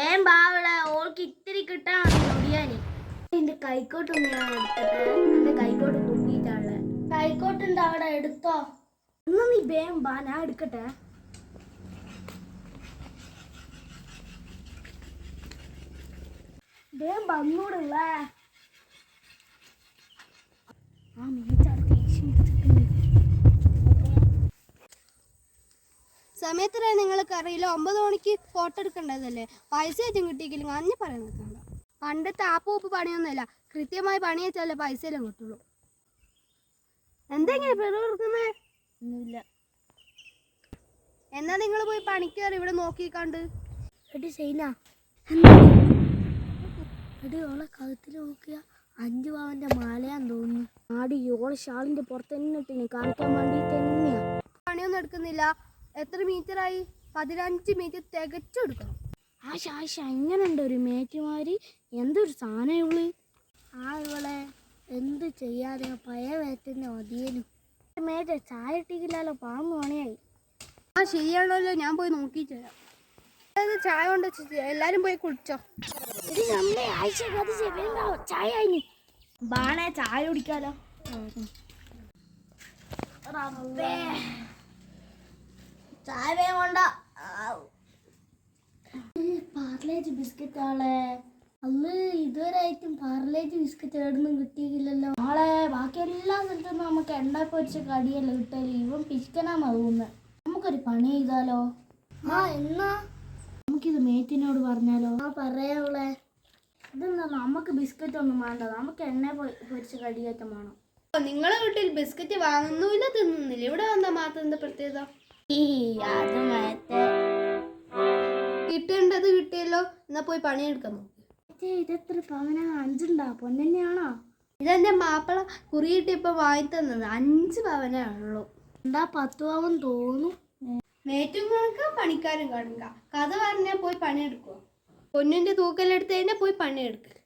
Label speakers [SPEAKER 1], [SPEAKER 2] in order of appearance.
[SPEAKER 1] വേം പാവളെ ഓൾക്ക് ഇത്തിരി കിട്ടാൻ ഒടിയാനി എന്റെ കൈക്കോട്ട് ഒന്ന് ഞാൻ എടുത്തിട്ട് എന്റെ കൈക്കോട്ട് കുട്ടിയിട്ടാളെ കൈക്കോട്ടുണ്ട് അവിടെ? എടുത്തോ. എന്നാ നീ വേം ഞാൻ എടുക്കട്ടെ. വേം വന്നൂടല്ലേ ആ മിനിറ്റ് അവിടെ ദേഷ്യം
[SPEAKER 2] സമയത്തിന് നിങ്ങൾക്ക് അറിയില്ല? ഒമ്പത് മണിക്ക് ഫോട്ടോ എടുക്കേണ്ടതല്ലേ? പൈസ ആയിട്ടും കിട്ടിയെങ്കിലും അഞ്ഞ് പറയാൻ നിൽക്കണ്ട പണ്ടത്തെ ആപ്പ് ഉപ്പ് പണിയൊന്നുമില്ല. കൃത്യമായി പണി വെച്ചാലേ പൈസ എല്ലാം കിട്ടുള്ളൂ. എന്തെങ്കിലും പെറുക്കുന്നത്
[SPEAKER 1] ഒന്നുമില്ല.
[SPEAKER 2] എന്നാ നിങ്ങൾ പോയി പണിക്കേറി ഇവിടെ നോക്കിക്കാണ്ട്?
[SPEAKER 1] എടി സൈന എടി ഓളെ കഴുത്തിൽ നോക്കിയ അഞ്ചു പാവന്റെ മാലയാന്ന് തോന്നുന്നു. ആടി ഓളെ ഷാളിന്റെ പുറത്ത് തന്നെ കാണിക്കാൻ വേണ്ടി തന്നെയാ.
[SPEAKER 2] പണിയൊന്നും എടുക്കുന്നില്ല. എത്ര മീറ്റർ ആയി? പതിനഞ്ച് മീറ്റർ തികച്ചെടുക്കണം
[SPEAKER 1] ആശ ആശ എങ്ങനെയുണ്ട് ഒരു മേറ്റുമാരി. എന്തൊരു സാധനം ഇവൾ? ആ ഇവളെ എന്ത് ചെയ്യാതെ പഴയ വേത്തിന്റെ മതിയേനും. മേറ്റ ചായ ഇട്ടിക്കില്ലല്ലോ പാമ്പ് പണിയായി.
[SPEAKER 2] ആ ശരിയാണല്ലോ ഞാൻ പോയി നോക്കിയിട്ട് വരാം. ചായ കൊണ്ട് എല്ലാരും പോയി കുടിച്ചോ?
[SPEAKER 1] ചായ ആയിന് ബാണേ ചായ കുടിക്കാലോ. റബ്ബേ. ചായ വേഗം കൊണ്ട പാർലേജ് ബിസ്ക്കറ്റ് ആളെ. അന്ന് ഇതുവരെയായിട്ടും പാർലേജ് ബിസ്ക്കറ്റ് എവിടുന്നും കിട്ടിയില്ലല്ലോ ആളെ ബാക്കി എല്ലാ സ്ഥലത്തും നമുക്ക് എണ്ണ പൊരിച്ച കടിയല്ല കിട്ടൽ. ഇവൻ പിശിക്കനാ മതുന്ന് നമുക്കൊരു പണി ചെയ്താലോ? ആ എന്നാ? നമുക്കിത് മേറ്റിനോട് പറഞ്ഞാലോ? ആ പറയാവളെ ഇതെന്താ? നമുക്ക് ബിസ്ക്കറ്റ് ഒന്നും വേണ്ട നമുക്ക് എണ്ണ പൊരിച്ച കടിയേറ്റം വേണം.
[SPEAKER 2] നിങ്ങളെ വീട്ടിൽ ബിസ്ക്കറ്റ് വാങ്ങുന്നുമില്ല തിന്നുന്നില്ല. ഇവിടെ വന്നാൽ മാത്രം എന്താ പ്രത്യേകത?
[SPEAKER 1] അത് മറ്റേ
[SPEAKER 2] കിട്ടേണ്ടത് കിട്ടിയല്ലോ. എന്നാ പോയി പണിയെടുക്കാൻ നോക്ക്.
[SPEAKER 1] ഇതെത്ര പവന? അഞ്ചുണ്ടാ? പൊന്നെന്നെയാണോ?
[SPEAKER 2] ഇതെന്റെ മാപ്പിള കുറി കിട്ടിയപ്പോ വാങ്ങി തന്നത്. അഞ്ച് പവനേ ഉള്ളൂ.
[SPEAKER 1] എന്താ പത്ത് പവൻ തോന്നും
[SPEAKER 2] മേറ്റും കണക്ക പണിക്കാരും കണക്ക. കഥ പറഞ്ഞാൽ പോയി പണിയെടുക്കുക പൊന്നിന്റെ തൂക്കലെടുത്ത് കഴിഞ്ഞാൽ പോയി പണിയെടുക്കുക